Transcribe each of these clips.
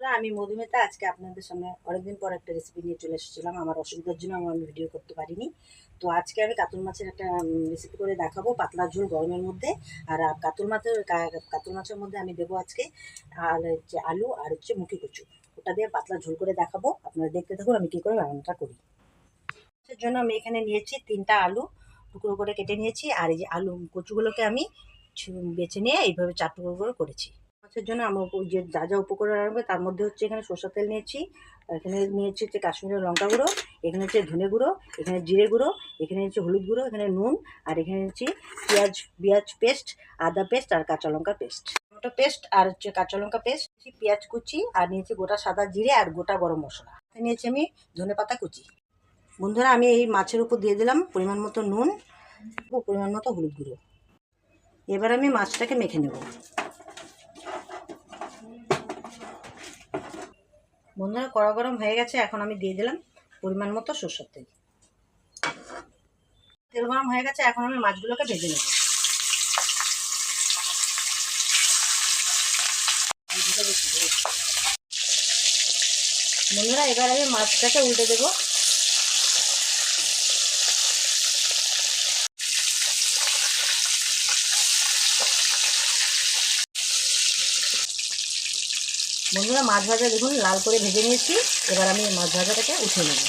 আমি মধুমিতা আজকে আপনাদের সামনে অনেকদিন পর একটা রেসিপি নিয়ে চলে এসেছিলাম। আমার অসুবিধার জন্য আমি ভিডিও করতে পারিনি। তো আজকে আমি কাতল মাছের একটা রেসিপি করে দেখাবো পাতলা ঝোল গরমের মধ্যে। আর কাতল মাছের কাতল মাছের মধ্যে আমি দেবো আজকে আর হচ্ছে আলু আর হচ্ছে মুখি কচু। ওটা দিয়ে পাতলা ঝোল করে দেখাবো। আপনারা দেখতে থাকুন, আমি কী করে রান্নাটা করি। মাছের জন্য আমি এখানে নিয়েছি তিনটা আলু, টুকরো করে কেটে নিয়েছি। আর এই যে আলু, কচুগুলোকে আমি বেছে নিয়ে এইভাবে চার টুকরো করে করেছি। মাছের জন্য আমার যে যা যা উপকরণ লাগবে তার মধ্যে হচ্ছে এখানে সরষের তেল নিয়েছি এখানে নিয়েছি হচ্ছে কাশ্মীরের লঙ্কা গুঁড়ো, এখানে হচ্ছে ধনে গুঁড়ো, এখানে জিরে গুঁড়ো, এখানে হচ্ছে হলুদ গুঁড়ো, এখানে নুন, আর এখানে হচ্ছে পেঁয়াজ পেঁয়াজ পেস্ট, আদা পেস্ট আর কাঁচা লঙ্কা পেস্ট। টমেটো পেস্ট আর হচ্ছে কাঁচা লঙ্কা পেস্ট পেঁয়াজ কুচি, আর নিয়েছি গোটা সাদা জিরে আর গোটা গরম মশলা। নিয়েছি আমি ধনে পাতা কুচি। বন্ধুরা, আমি এই মাছের উপর দিয়ে দিলাম পরিমাণ মতো নুন ও পরিমাণ মতো হলুদ গুঁড়ো। এবার আমি মাছটাকে মেখে নেব। বন্ধুরা, কড়া গরম হয়ে গেছে, এখন আমি দিয়ে দিলাম পরিমাণ মতো সরষের তেল। তেল গরম হয়ে গেছে, এখন আমি মাছগুলোকে ভেজে নেব। বন্ধুরা, এবার আমি মাছটাকে উল্টে দেবো। বন্ধুরা মাছ ভাজা দেখুন, লাল করে ভেজে নিয়েছি। এবার আমি মাছ ভাজাটাকে উঠে নেব।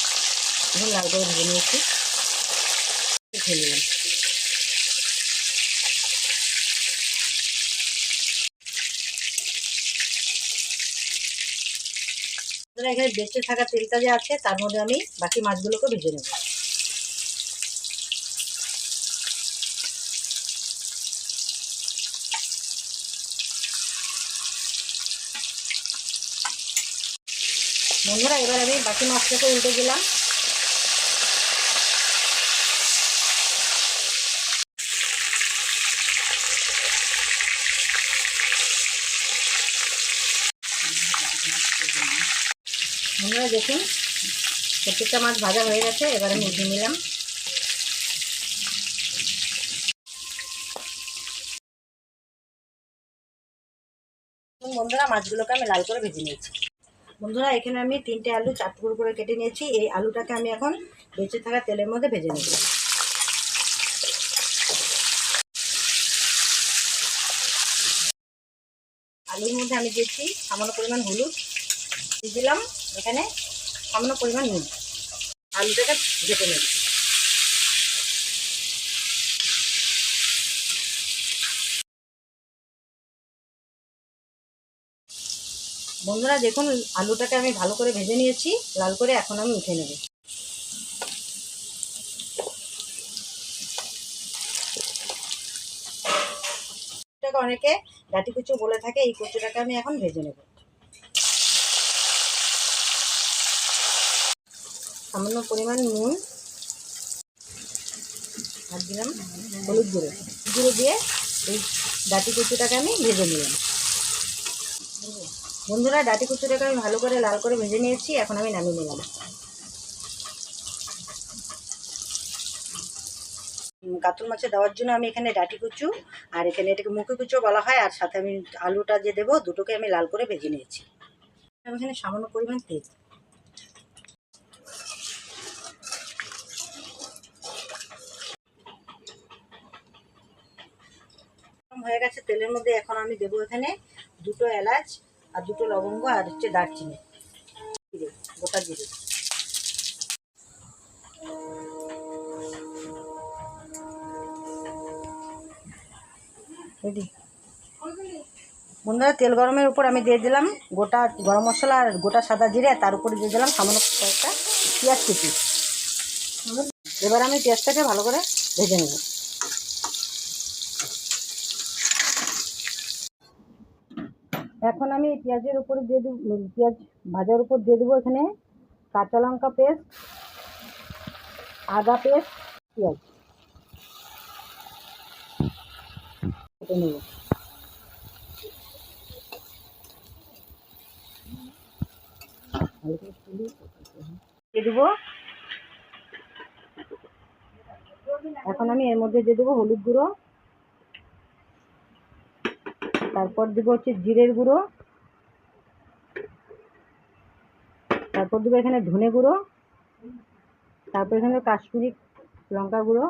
দেখুন, লাল করে ভেজে নিয়েছি। উঠে নিলাম। এখানে বেঁচে থাকা তেলটা যে আছে, তার মধ্যে আমি বাকি মাছগুলোকে ভেজে নেব। বন্ধুরা, এবার আমি বাকি মাছটাকে উল্টে দিলাম। বন্ধুরা, দেখুন, প্রত্যেকটা মাছ ভাজা হয়ে গেছে, এবার আমি উঠিয়ে নিলাম। বন্ধুরা, মাছগুলোকে আমি লাল করে ভেজে নিয়েছি। বন্ধুরা, এখানে আমি তিনটে আলু চার টুকরো করে কেটে নিয়েছি। এই আলুটাকে আমি এখন বেঁচে থাকা তেলের মধ্যে ভেজে নেব। আলুর মধ্যে আমি দিয়েছি সামান্য পরিমাণ হলুদ। দিয়ে দিলাম এখানে সামান্য পরিমাণ নুন। আলুটাকে ভেজে নেব। বন্ধুরা, দেখুন, আলুটাকে আমি ভালো করে ভেজে নিয়েছি। লাল করে এখন আমি উঠে নেব। অনেকে ডাটি কুচু বলে থাকে, এই কচুটাকে আমি এখন ভেজে নেব। সামান্য পরিমাণ নুন, আর দিলাম হলুদ গুঁড়ো। গুঁড়ো দিয়ে এই ডাটি কুচুটাকে আমি ভেজে নিলাম। বন্ধুরা, ডাটি কুচুটাকে আমি ভালো করে লাল করে ভেজে নিয়েছি, এখন আমি নামিয়ে নিলাম কাতল মাছে দেওয়ার জন্য আমি এখানে ডাটি কুচু, আর এখানে এটাকে মুখে কুচু বলা হয়, আর সাথে আমি আলুটা যে দেবো, দুটোকে আমি লাল করে ভেজে নিয়েছি। আমি এখানে সামান্য পরিমাণ তেল। হয়ে গেছে তেলের মধ্যে, এখন আমি দেবো এখানে দুটো এলাচ আর দুটো লবঙ্গ আর হচ্ছে দারচিনি। গোটা জিরে। বন্ধুরা, তেল গরমের উপর আমি দিয়ে দিলাম গোটা গরম মশলা আর গোটা সাদা জিরে তার উপরে দিয়ে দিলাম সামান্য কয়েকটা পেঁয়াজ কুচি। এবার আমি পেঁয়াজটাকে ভালো করে ভেজে নেব। এখন আমি পেঁয়াজের উপরে দিয়ে দেবো পেঁয়াজ ভাজার উপর দিয়ে দেবো এখানে কাঁচা লঙ্কা পেস্ট, আদা পেস্ট, পেঁয়াজ। দেবো। এখন আমি এর মধ্যে দিয়ে দেবো হলুদ গুঁড়ো। তারপর দেবো হচ্ছে জিরের গুঁড়ো। তারপর দেবো এখানে ধনে গুঁড়ো। তারপর এখানে কাশ্মীরি লঙ্কা গুঁড়ো।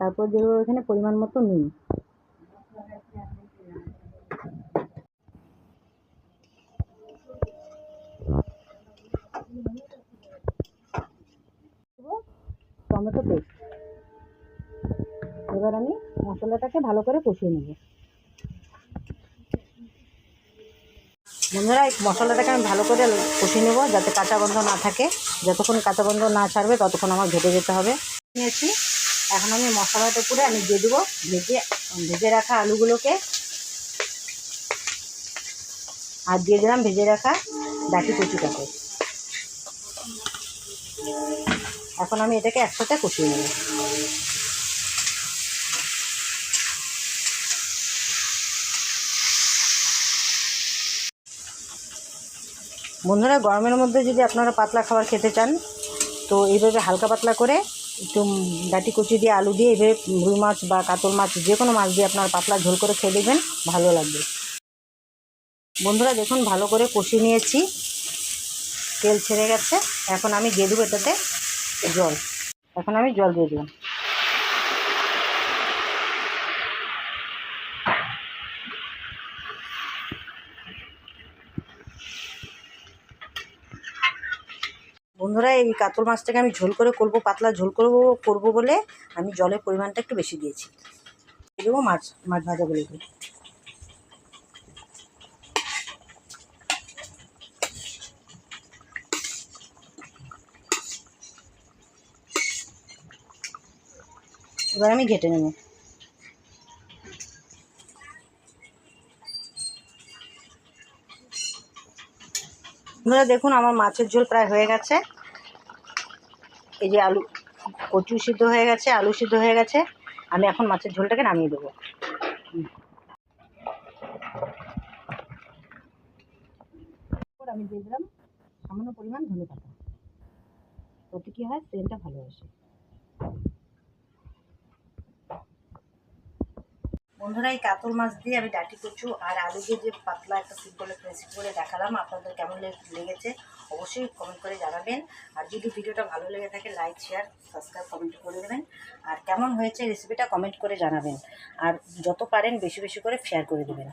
তারপর দেবো এখানে পরিমাণ মতো নুন টমেটো পেস্ট। এবার আমি মশলাটাকে ভালো করে কষিয়ে নেব। বন্ধুরা, এই মশলাটাকে আমি ভালো করে কষিয়ে নেব, যাতে কাঁচা গন্ধ না থাকে। যতক্ষণ কাঁচা গন্ধ না ছাড়বে, ততক্ষণ আমার ঘেটে যেতে হবে। নিয়েছি। এখন আমি মশলাটা উপরে আমি দিয়ে দেবো, ভেজে ভেজে রাখা আলুগুলোকে। আর দিয়ে দিলাম ভেজে রাখা ডাকি কচুটাকে। এখন আমি এটাকে একসাথে কষিয়ে নেব। বন্ধুরা, গরমের মধ্যে যদি আপনারা পাতলা খাবার খেতে চান, তো এইভাবে হালকা পাতলা করে একটু ডাটি কুচি দিয়ে আলু দিয়ে এইভাবে রুই মাছ বা কাতল মাছ যে কোনো মাছ দিয়ে আপনারা পাতলা ঝোল করে খেয়ে দেবেন ভালো লাগবে। বন্ধুরা, দেখুন, ভালো করে কষিয়ে নিয়েছি। তেল ছেড়ে গেছে। এখন আমি দিয়ে দেবো এটাতে জল। এখন আমি জল দিয়ে দিলাম। বন্ধুরা, এই কাতল মাছটাকে আমি ঝোল করে করব, পাতলা ঝোল করব করব বলে আমি জলের পরিমাণটা একটু বেশি দিয়েছি। দিয়ে দেবো মাছ মাছ ভাজাগুলোকে এবার আমি ঘেটে নেব। বন্ধুরা দেখুন, আমার মাছের ঝোল প্রায় হয়ে গেছে। এই যে আলু, কচু সিদ্ধ হয়ে গেছে, আলু সিদ্ধ হয়ে গেছে। আমি এখন মাছের ঝোলটাকে নামিয়ে দেবো। আমি দিয়ে দিলাম সামান্য পরিমাণ ধনে পাতা। ওতে কী হয়? সেন্টটা ভালো আসে। বন্ধুরা, এই কাতল মাছ দিয়ে আমি ডাটি কচু আর আলু দিয়ে যে পাতলা একটা সিম্পলের রেসিপি করে দেখালাম, আপনাদের কেমন লেগেছে অবশ্যই কমেন্ট করে জানাবেন। আর যদি ভিডিওটা ভালো লেগে থাকে লাইক শেয়ার সাবস্ক্রাইব কমেন্ট করে দেবেন। আর কেমন হয়েছে রেসিপিটা কমেন্ট করে জানাবেন। আর যত পারেন, বেশি বেশি করে শেয়ার করে দেবেন।